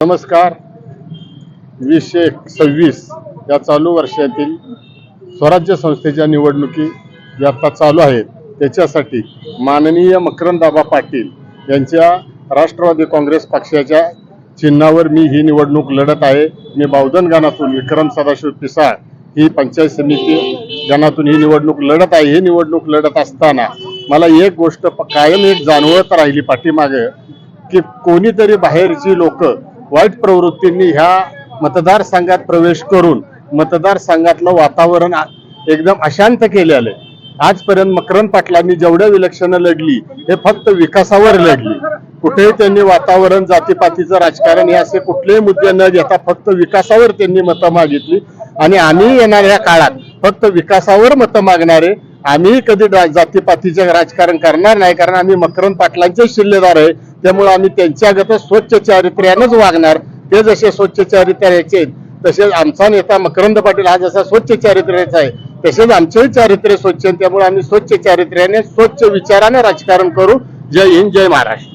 नमस्कार. वीसशे सव्वीस या चालू वर्षातील स्वराज्य संस्थेच्या निवडणुकी ज्या आता चालू आहेत त्याच्यासाठी माननीय मकरंदाबा पाटील यांच्या राष्ट्रवादी काँग्रेस पक्षाच्या चिन्हावर मी ही निवडणूक लढत आहे. मी बावधन गानातून विक्रम सदाशिव पिसाळ ही पंचायत समिती गानातून ही निवडणूक लढत आहे. ही निवडणूक लढत असताना मला एक गोष्ट कायम एक जाणवत राहिली पाठीमागे की कोणीतरी बाहेरची लोक वाईट प्रवृत्तींनी ह्या मतदारसंघात प्रवेश करून मतदारसंघातलं वातावरण एकदम अशांत केलेलं आहे आजपर्यंत मकरंद पाटलांनी जेवढ्या विलक्षणं लढली हे फक्त विकासावर लढली. कुठेही त्यांनी वातावरण जातीपातीचं राजकारण हे असे कुठलेही मुद्दे न घेता फक्त विकासावर त्यांनी मतं मागितली. आणि आम्ही येणाऱ्या काळात फक्त विकासावर मतं मागणारे आम्ही कधी जातीपातीचे राजकारण करणार नाही कारण आम्ही मकरंद पाटलांचे शिल्लेदार आहे. त्यामुळे आम्ही त्यांच्यागत स्वच्छ चारित्र्यानंच वागणार. ते जसे स्वच्छ चारित्र्याचे आहेत, तसेच आमचा नेता मकरंद पाटील हा जसा स्वच्छ चारित्र्याचा आहे तसेच आमचेही चारित्र्य स्वच्छ आहे. त्यामुळे आम्ही स्वच्छ चारित्र्याने स्वच्छ विचाराने राजकारण करू. जय हिंद जय महाराष्ट्र.